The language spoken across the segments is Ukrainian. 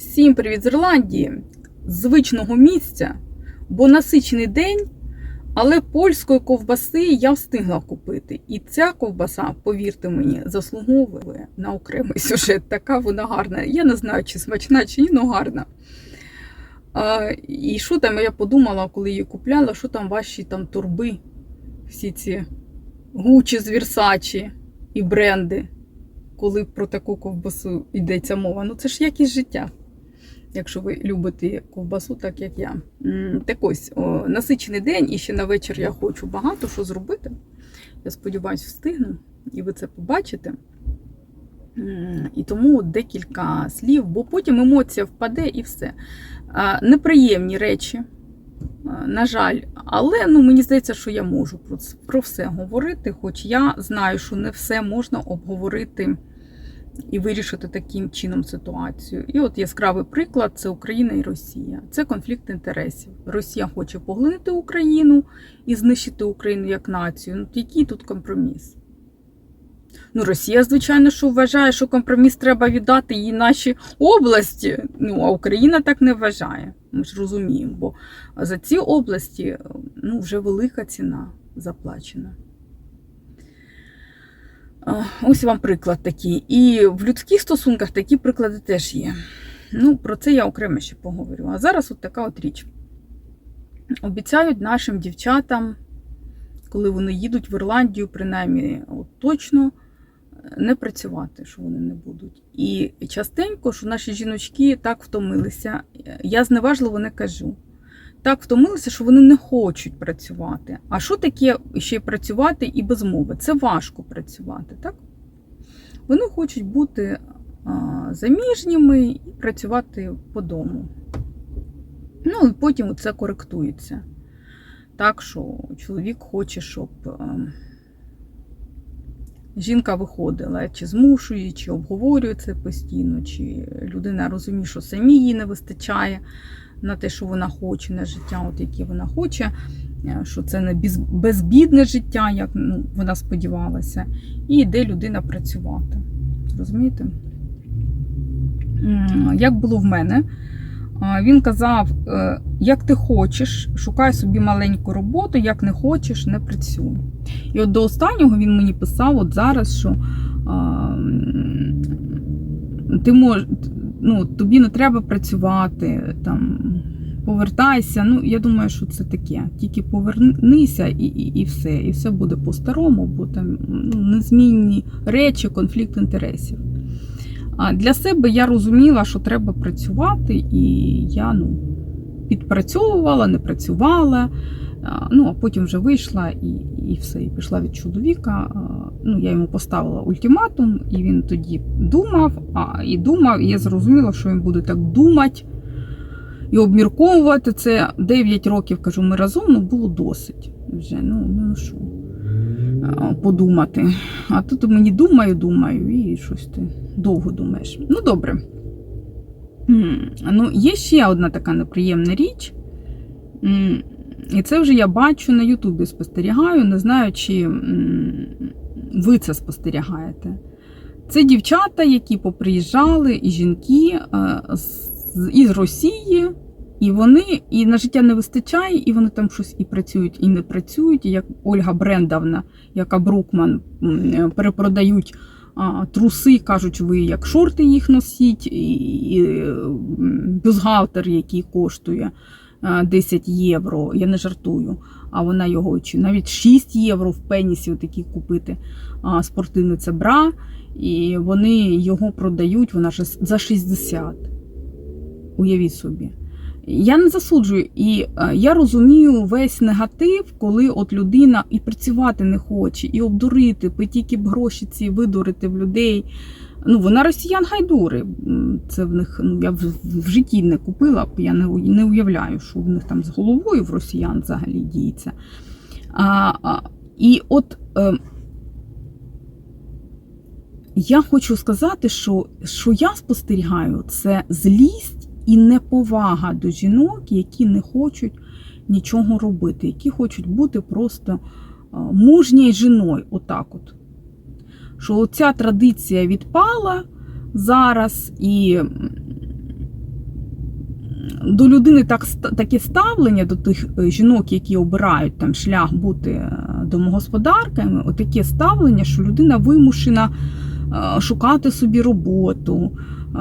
Всім привіт з Ірландії, звичного місця, бо насичений день, але польської ковбаси я встигла купити. І ця ковбаса, повірте мені, заслуговує на окремий сюжет. Така вона гарна. Я не знаю, чи смачна, чи ні, але гарна. А, і що там я подумала, коли її купляла, що там ваші там турби, всі ці гучі з Вірсачі і бренди, коли про таку ковбасу йдеться мова. Ну це ж якість життя якщо ви любите ковбасу, так як я. Так ось, о, насичений день, і ще на вечір я хочу багато що зробити. Я сподіваюся, встигну, і ви це побачите. І тому декілька слів, бо потім емоція впаде і все. Неприємні речі, на жаль, але ну, мені здається, що я можу про, це- про все говорити, хоч я знаю, що не все можна обговорити і вирішити таким чином ситуацію. І от яскравий приклад це Україна і Росія. Це конфлікт інтересів. Росія хоче поглинути Україну і знищити Україну як націю. Ну, який тут компроміс? Ну, Росія, звичайно, що вважає, що компроміс треба віддати їй наші області. Ну, а Україна так не вважає. Ми ж розуміємо, бо за ці області ну, вже велика ціна заплачена. А, Ось вам приклад такий. І в людських стосунках такі приклади теж є. Ну, про це я окремо ще поговорю. А зараз от така от річ. Обіцяють нашим дівчатам, коли вони їдуть в Ірландію, принаймні, от точно не працювати, що вони не будуть. І частенько, що наші жіночки так втомилися, я зневажливо не кажу. Так втомилися, що вони не хочуть працювати. А що таке ще працювати і без мови? Це важко працювати, так? Вони хочуть бути заміжніми і працювати по дому. Ну, і потім це коректується. Так, що чоловік хоче, щоб а, жінка виходила, чи змушує, чи обговорює це постійно, чи людина розуміє, що самі їй не вистачає на те, що вона хоче, на життя, от яке вона хоче, е, що це не без- безбідне життя, як ну, вона сподівалася, і йде людина працювати. Розумієте? Як було в мене, він казав: е, як ти хочеш, шукай собі маленьку роботу, як не хочеш, не працюй. І от до останнього він мені писав, от зараз, що ти мож, ну, тобі не треба працювати, там, повертайся. Ну, я думаю, що це таке. Тільки повернися і, і, і все. І все буде по-старому, бо там ну, незмінні речі, конфлікт інтересів. А для себе я розуміла, що треба працювати, і я ну, підпрацьовувала, не працювала. Ну, а потім вже вийшла і, і все, і пішла від чоловіка. Ну, я йому поставила ультиматум, і він тоді думав, а і думав, і я зрозуміла, що він буде так думати і обмірковувати це 9 років, кажу, ми разом ну, було досить. Вже, ну, ну що, подумати. А тут мені думаю, думаю, і щось ти довго думаєш. Ну, добре. Ну, є ще одна така неприємна річ. І це вже я бачу на Ютубі спостерігаю, не знаю, чи ви це спостерігаєте. Це дівчата, які поприїжджали, і жінки е, із Росії, і вони і на життя не вистачає, і вони там щось і працюють, і не працюють. Як Ольга Брендовна, яка Брукман, перепродають а, труси, кажуть, ви як шорти їх носіть, і, м, який коштує 10 євро. Я не жартую. А вона його чи навіть 6 євро в пенісі такі купити а, спортивний це бра, і вони його продають вона ж за 60. Уявіть собі. Я не засуджую, і е, я розумію весь негатив, коли от людина і працювати не хоче, і обдурити, тільки б гроші ці видурити в людей. Ну, вона росіян гайдури. Це в них ну я в, житті не купила, я не, не уявляю, що в них там з головою в росіян взагалі діється. А, а, і от е, я хочу сказати, що, що я спостерігаю, це злість і неповага до жінок, які не хочуть нічого робити, які хочуть бути просто е, мужньою жіною. Отак от. Що ця традиція відпала зараз, і до людини так, таке ставлення до тих е, жінок, які обирають там шлях бути е, домогосподарками, отаке ставлення, що людина вимушена е, шукати собі роботу, е,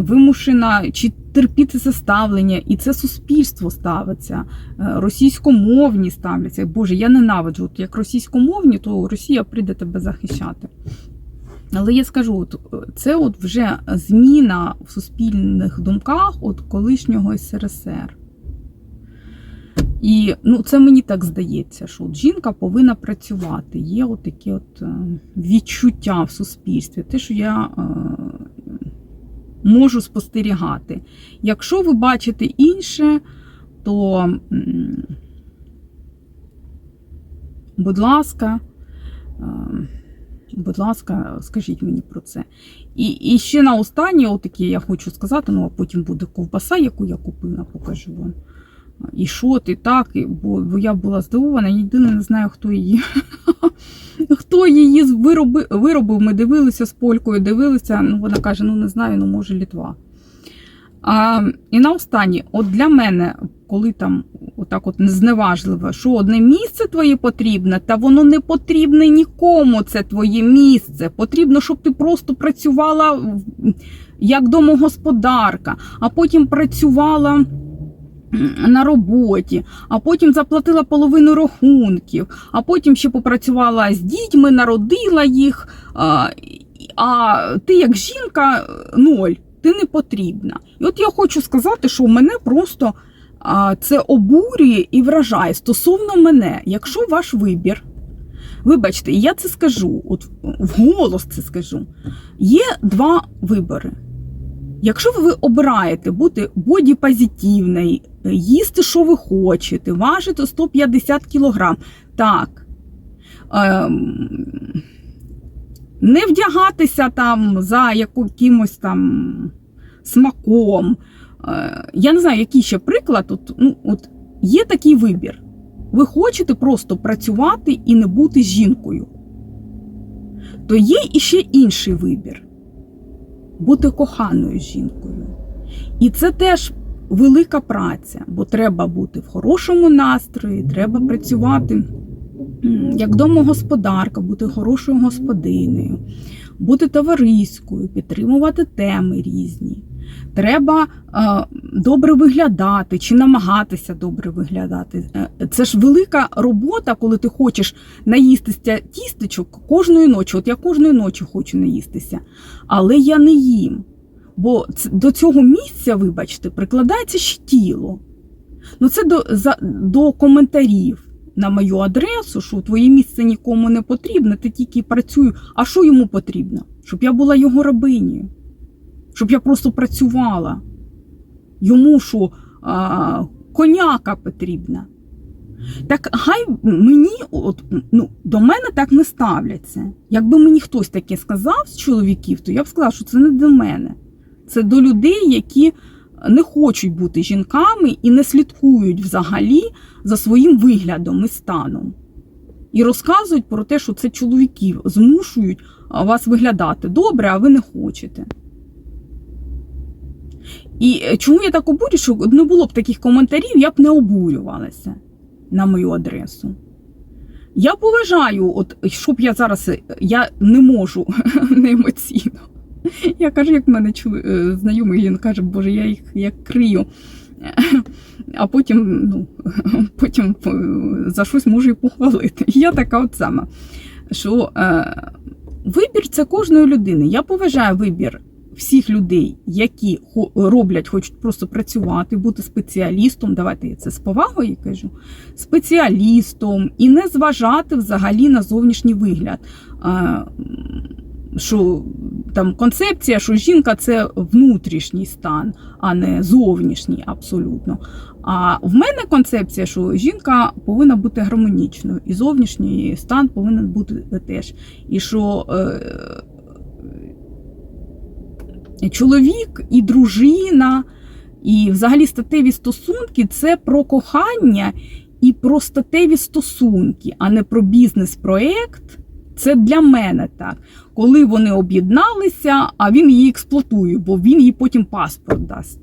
вимушена чи терпіти це ставлення, і це суспільство ставиться, е, російськомовні ставляться. Боже, я ненавиджу. От як російськомовні, то Росія прийде тебе захищати. Але я скажу, от, е, це от вже зміна в суспільних думках от колишнього СРСР. І ну, це мені так здається, що от жінка повинна працювати. Є от такі от е, відчуття в суспільстві, те, що я можу спостерігати. Якщо ви бачите інше, то, будь ласка, е, будь ласка, скажіть мені про це. І, і ще на останнє, отаке я хочу сказати, ну а потім буде ковбаса, яку я купила, покажу вам. І що ти так, і- бо, бо я була здивована, я єдине не знаю, хто її. Хто її виробив, виробив, ми дивилися з полькою, дивилися. Ну, вона каже: ну не знаю, ну може Літва. А, і на останнє, от для мене, коли там отак от зневажливо, що одне місце твоє потрібне, та воно не потрібне нікому, це твоє місце. Потрібно, щоб ти просто працювала як домогосподарка, а потім працювала на роботі, а потім заплатила половину рахунків, а потім ще попрацювала з дітьми, народила їх. А, а ти як жінка ноль, ти не потрібна. І от я хочу сказати, що мене просто а, це обурює і вражає стосовно мене, якщо ваш вибір. Вибачте, я це скажу, от вголос це скажу. Є два вибори. Якщо ви обираєте бути бодіпозитивною, їсти, що ви хочете, важити 150 кг, так. Ем, не вдягатися там за якимось там смаком. Е, я не знаю, який ще приклад. От, ну, от є такий вибір. Ви хочете просто працювати і не бути жінкою. То є іще інший вибір бути коханою жінкою. І це теж велика праця, бо треба бути в хорошому настрої, треба працювати як домогосподарка, бути хорошою господинею, бути товариською, підтримувати теми різні. Треба е, добре виглядати чи намагатися добре виглядати. Е, Це ж велика робота, коли ти хочеш наїстися тістечок кожної ночі. От я кожної ночі хочу наїстися, але я не їм. Бо до цього місця, вибачте, прикладається ще тіло. Ну, це до, за, до коментарів на мою адресу, що твоє місце нікому не потрібне, ти тільки працюю. А що йому потрібно? Щоб я була його рабинею, щоб я просто працювала. Йому що а, коняка потрібна. Так хай мені, от, ну, до мене так не ставляться. Якби мені хтось таке сказав з чоловіків, то я б сказала, що це не до мене. Це до людей, які не хочуть бути жінками і не слідкують взагалі за своїм виглядом і станом. І розказують про те, що це чоловіків змушують вас виглядати добре, а ви не хочете. І е, чому я так обурю, що не було б таких коментарів, я б не обурювалася на мою адресу. Я поважаю, от щоб я зараз е, я не можу не емоційно. Я кажу, як в мене е, знайомий, він каже, Боже, я їх як крию. А потім, ну, потім за щось можу і похвалити. Я така от сама. Що е, вибір це кожної людини. Я поважаю вибір всіх людей, які роблять, хочуть просто працювати, бути спеціалістом. Давайте я це з повагою кажу. Спеціалістом і не зважати взагалі на зовнішній вигляд. Що там концепція, що жінка це внутрішній стан, а не зовнішній абсолютно. А в мене концепція, що жінка повинна бути гармонічною, і зовнішній стан повинен бути теж. І що е, чоловік і дружина, і взагалі статеві стосунки це про кохання і про статеві стосунки, а не про бізнес-проект. Це для мене так. Коли вони об'єдналися, а він її експлуатує, бо він їй потім паспорт дасть.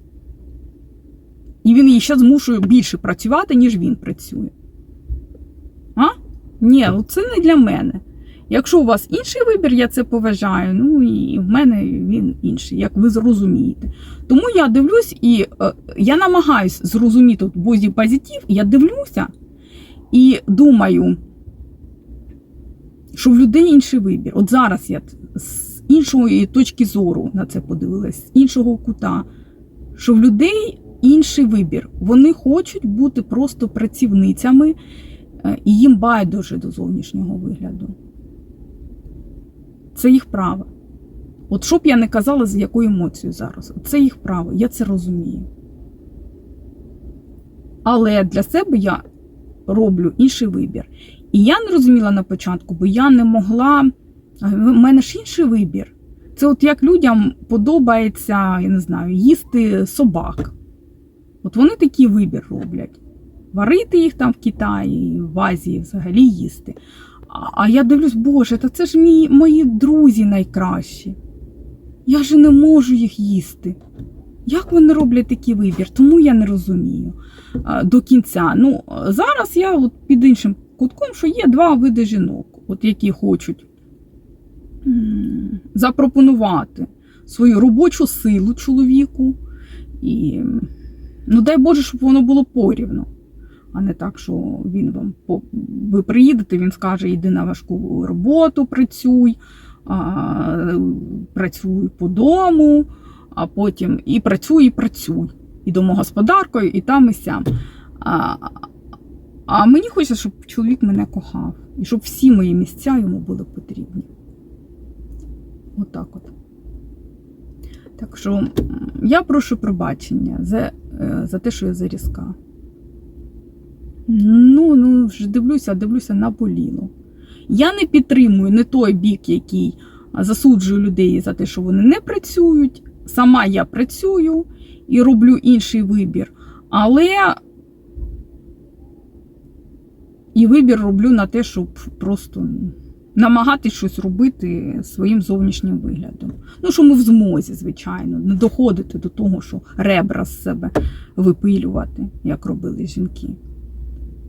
І він її ще змушує більше працювати, ніж він працює. А? Ні, ну це не для мене. Якщо у вас інший вибір, я це поважаю. Ну і в мене він інший, як ви зрозумієте. Тому я дивлюсь і е, я намагаюсь зрозуміти бозі позитив, я дивлюся і думаю, що в людей інший вибір. От зараз я з іншої точки зору на це подивилась, з іншого кута, що в людей інший вибір. Вони хочуть бути просто працівницями, е, і їм байдуже до зовнішнього вигляду. Це їх право. От що б я не казала, з якою емоцією зараз. Це їх право, я це розумію. Але для себе я роблю інший вибір. І я не розуміла на початку, бо я не могла. У мене ж інший вибір. Це от як людям подобається, я не знаю, їсти собак. От вони такий вибір роблять. Варити їх там в Китаї, в Азії взагалі їсти. А- я дивлюсь, Боже, та це ж мій, мої друзі найкращі. Я же не можу їх їсти. Як вони роблять такий вибір? Тому я не розумію до кінця. Ну, зараз я от під іншим кутком, що є два види жінок, от які хочуть запропонувати свою робочу силу чоловіку. І, ну, дай Боже, щоб воно було порівно. А не так, що він вам ви приїдете, він скаже, йди на важку роботу, працюй, а, працюй по дому, а потім і працюй, і працюй. І домогосподаркою, і там, і сям. А, а мені хочеться, щоб чоловік мене кохав, і щоб всі мої місця йому були потрібні. Отак от. Так що я прошу пробачення за, е, за те, що я зарізка. Ну, ну, вже дивлюся, дивлюся наболіло. Я не підтримую не той бік, який засуджує людей за те, що вони не працюють. Сама я працюю і роблю інший вибір. Але і вибір роблю на те, щоб просто намагатись щось робити своїм зовнішнім виглядом. Ну, що ми в змозі, звичайно, не доходити до того, що ребра з себе випилювати, як робили жінки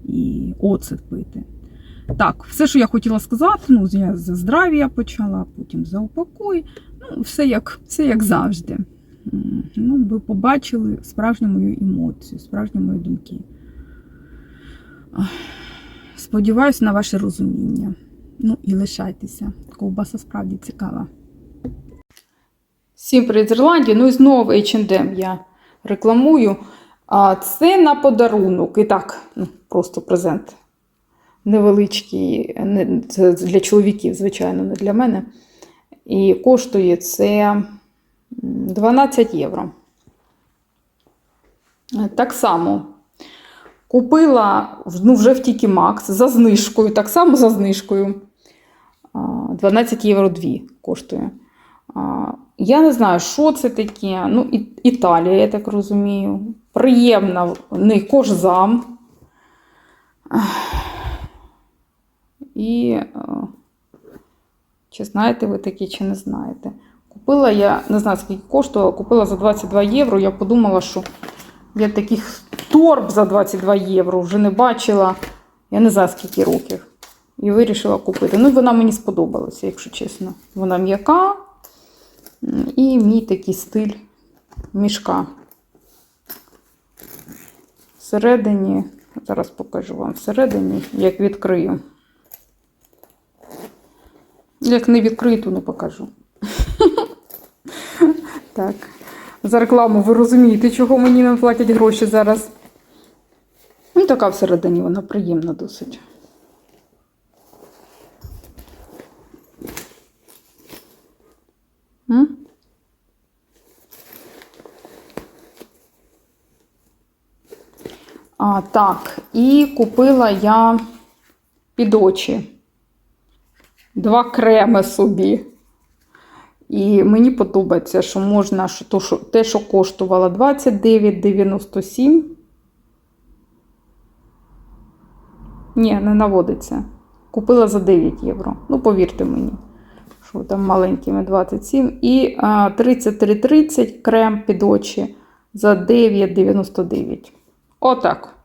і оцет пити. Так, все, що я хотіла сказати, ну, я за здрав'я почала, потім за упокой. Ну, все як, все як завжди. Ну, ви побачили справжню мою емоцію, справжні мої думки. Ах, Сподіваюсь на ваше розуміння. Ну і лишайтеся. Ковбаса справді цікава. Всім привіт з Ірландії. Ну і знову H&M я рекламую. А це на подарунок. І так, ну, просто презент. Невеличкий, це для чоловіків, звичайно, не для мене. І коштує це 12 євро. Так само купила ну, вже в Тікі Макс за знижкою, так само за знижкою. А, 12 євро 2 коштує. Я не знаю, що це таке. Ну, Італія, я так розумію. Приємна не кожзам. І е, чи знаєте ви такі, чи не знаєте. Купила я, не знаю, скільки коштувала, купила за 22 євро. Я подумала, що я таких торб за 22 євро вже не бачила. Я не знаю, скільки років. І вирішила купити. Ну, вона мені сподобалася, якщо чесно. Вона м'яка і мій такий стиль мішка. Всередині, зараз покажу вам всередині, як відкрию. Як не відкрию, то не покажу. Так. За рекламу ви розумієте, чого мені не платять гроші зараз. Ну, така всередині вона приємна досить. А, так, і купила я під очі два креми собі. І мені подобається, що можна що, те, що коштувало 29,97. Ні, не наводиться. Купила за 9 євро. Ну, повірте мені, що там маленькими 27. І 33,30 крем під очі за 9,99. Отак.